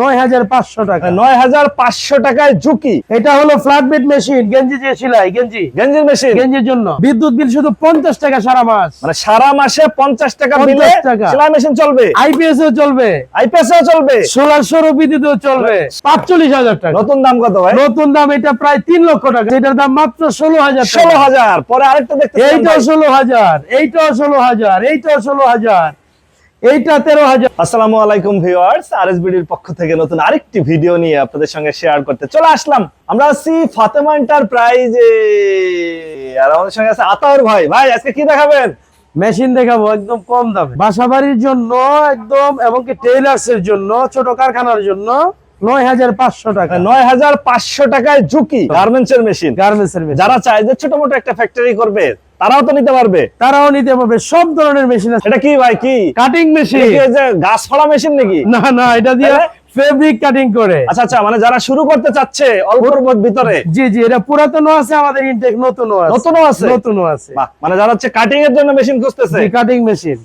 নয় হাজার পাঁচশো টাকা। নয় হাজার পাঁচশো টাকায় ঝুঁকি। এটা হলো ফ্ল্যাট বেড মেশিন গেঞ্জি যে সেলাই গেঞ্জি। গেঞ্জির মেশিন গেঞ্জির জন্য। বিদ্যুৎ বিল শুধু পঞ্চাশ টাকা সারা মাস। মানে সারা মাসে টাকা 50 সেলাই মেশিন চলবে। আইপিএস এও চলবে। আইপিএস চলবে। সোলার সৌর বিদ্যুতেও চলবে। পাঁচচল্লিশ হাজার টাকা। নতুন দাম কত ভাই? নতুন দাম এটা প্রায় তিন লক্ষ টাকা। এটার দাম মাত্র ষোলো হাজার। ষোলো হাজার। পরে আরেকটা দেখতে এইটাও ষোলো হাজার। এইটাও ষোলো হাজার। এইটাও ষোলো হাজার। এইটা তেরো হাজার। আসসালামু আলাইকুম ভিউয়ার্স আরএসবিডির পক্ষ থেকে নতুন আরেকটি ভিডিও নিয়ে আপনাদের সঙ্গে শেয়ার করতে চলে আসলাম। আমরা আছি ফাতেমা এন্টারপ্রাইজে। আর আমাদের সঙ্গে আছে আতাউর ভাই। ভাই আজকে কি দেখাবেন? মেশিন দেখাবো একদম কম দামে। বাসা বাড়ির জন্য একদম এমনকি টেইলার্স এর জন্য ছোট কারখানার জন্য নয় হাজার পাঁচশো টাকা। নয় হাজার পাঁচশো টাকায় ঝুঁকি। গার্মেন্টস এর মেশিন গার্মেন্টস এর যারা চায় যে ছোট মোটো একটা ফ্যাক্টরি করবে তারাও তো নিতে পারবে। তারাও নিতে পারবে। সব ধরনের মেশিন আছে। এটা কি ভাই কি? কাটিং মেশিন গাছ ফলা মেশিন নাকি? না না এটা দিয়ে ফেব্রিক কাটিং করে। আচ্ছা আচ্ছা মানে যারা শুরু করতে চাচ্ছে অল্পর ভিতরে। জি জি এটা পুরাতনও আছে আমাদের ইনটেক নতুনও আছে। নতুনও আছে? নতুনও আছে। মানে যারা হচ্ছে কাটিং এর জন্য মেশিন খুঁজতেছে। কাটিং মেশিন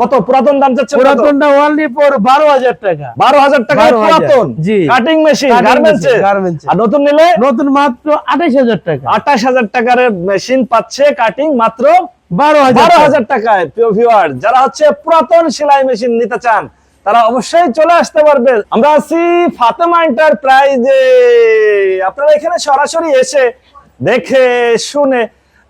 কত? পুরাতন দাম চাচ্ছে পুরাতনটা ওনলি ফর বারো হাজার টাকা। বারো হাজার টাকা পুরাতন? জি। Cutting machine garments. আর নতুন নিলে? নতুন মাত্র আঠাইশ হাজার টাকা। আঠাশ হাজার টাকার মেশিন পাচ্ছে কাটিং মাত্র বারো হাজার বারো টাকা। হাজার টাকায় প্রিয় ভিউয়ার যারা হচ্ছে পুরাতন সেলাই মেশিন নিতে চান তারা অবশ্যই চলে আসতে পারবে। আমরা আছি ফাতেমা এন্টারপ্রাইজে আপনারা এখানে সরাসরি এসে দেখে শুনে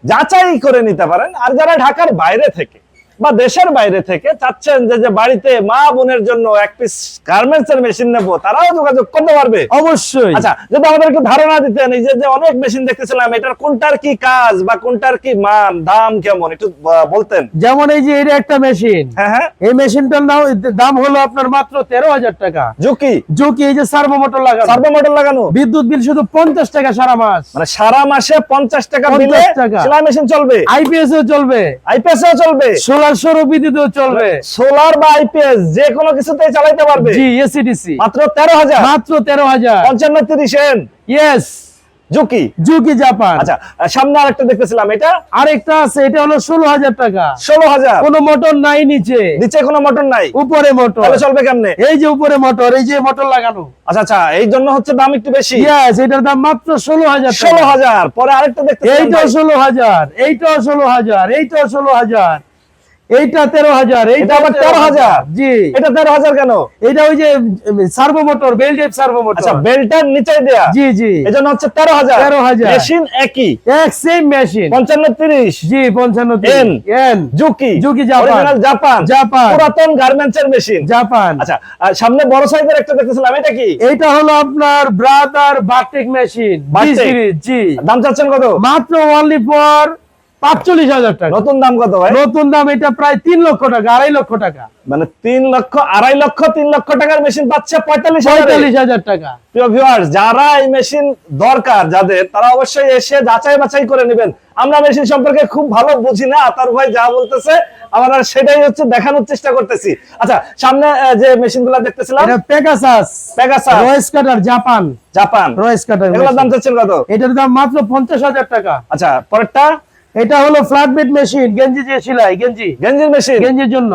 যাচাই করে নিতে পারেন। আর যারা ঢাকার বাইরে থেকে বা দেশের বাইরে থেকে চাচ্ছেন যে যে বাড়িতে মা বোনের জন্য এক পিস গার্মেন্টস এর মেশিন নেব তারাও যোগাযোগ করতে পারবে? অবশ্যই। আচ্ছা যদি আমাদের একটু ধারণা দিতেন এই যে অনেক মেশিন দেখতেছিলাম এটার কোনটার কি কাজ বা কোনটার কি মান দাম কেমন? একটু বলতেন। যেমন এই যে এটা একটা মেশিন হ্যাঁ হ্যাঁ। এই মেশিনটার নাম দাম হলো আপনার মাত্র তেরো হাজার টাকা। ঝুঁকি? ঝুঁকি এই যে সার্ভো মোটর লাগানো। সার্ভো মোটর লাগানো? বিদ্যুৎ বিল শুধু পঞ্চাশ টাকা সারা মাস। মানে সারা মাসে পঞ্চাশ টাকা 50 দিলে টাকা। সেলাই মেশিন চলবে? আইপিএস এও চলবে। আইপিএস চলবে? সোলার সৌর বিদ্যুতেও চলবে। সোলার বা আইপিএস যে কোনো কিছুতেই চালাইতে পারবে? জি এসিডিসি মাত্র তেরো হাজার? মাত্র তেরো হাজার। পঞ্চান্ন তিরিশ এন? ইয়েস ঝুঁকি? ঝুঁকি জাপান। আচ্ছা সামনে আরেকটা দেখতেছিলাম এটা? আরেকটা আছে এটা হলো ষোলো হাজার টাকা। ষোলো হাজার? কোনো মোটর নাই নিচে। নিচে কোনো মোটর নাই? উপরে মোটর তাহলে চলবে কেমনে? এই যে উপরে মোটর এই যে মোটর লাগানো। আচ্ছা আচ্ছা এই জন্য হচ্ছে দাম একটু বেশি। ইয়েস এটার দাম মাত্র ষোলো হাজার। ষোলো হাজার পরে আরেকটা দেখতে এইটাও ষোলো হাজার এইটাও ষোলো হাজার এইটাও ষোলো হাজার। এইটা তেরো হাজার এটা আবার তেরো হাজার? জি। এটা তেরো হাজার কেন? এটা ওই যে servo motor belt type servo আচ্ছা মোটর বেলটার নিচে দেয়া। জি জি। এই জন্য হচ্ছে তেরো হাজার। 13,000 মেশিন একই। এক সেম মেশিন। পঞ্চান্ন তিরিশ। জি পঞ্চান্ন N. N. Juki Juki Japan. Japan. Japan. পুরাতন গার্মেন্টস এর মেশিন। জাপান। আচ্ছা আর সামনে বড় সাইজের একটা দেখতেছিলাম। এটা কি? এইটা হলো আপনার ব্রাদার বাটিক মেশিন জি। দাম চাচ্ছেন কত? মাত্র অনলি ফর পাঁচচল্লিশ হাজার টাকা। নতুন দাম কত ভাই? নতুন দাম এটা প্রায় তিন লক্ষ টাকা আড়াই লক্ষ টাকা। মানে তিন লক্ষ আড়াই লক্ষ তিন লক্ষ টাকার মেশিন পাচ্ছে পঁয়তাল্লিশ পঁয়তাল্লিশ হাজার টাকা। প্রিয় ভিউয়ার্স যারা এই মেশিন দরকার যাদের তারা অবশ্যই এসে যাচাই বাছাই করে নেবেন। আমরা মেশিন সম্পর্কে খুব ভালো বুঝি না আতার ভাই যা বলতেছে আমরা সেটাই হচ্ছে দেখানোর চেষ্টা করতেছি। আচ্ছা সামনে যে মেশিনগুলা দেখতেছিলাম Pegasus Pegasus Royce cutter Japan Japan Royce cutter এগুলোর দাম চাচ্ছেন কত? এটার দাম মাত্র পঞ্চাশ হাজার টাকা। আচ্ছা পরেরটা? এটা হলো ফ্ল্যাট বেড মেশিন গেঞ্জি যে সেলাই গেঞ্জি গেঞ্জির মেশিন। গেঞ্জির জন্য।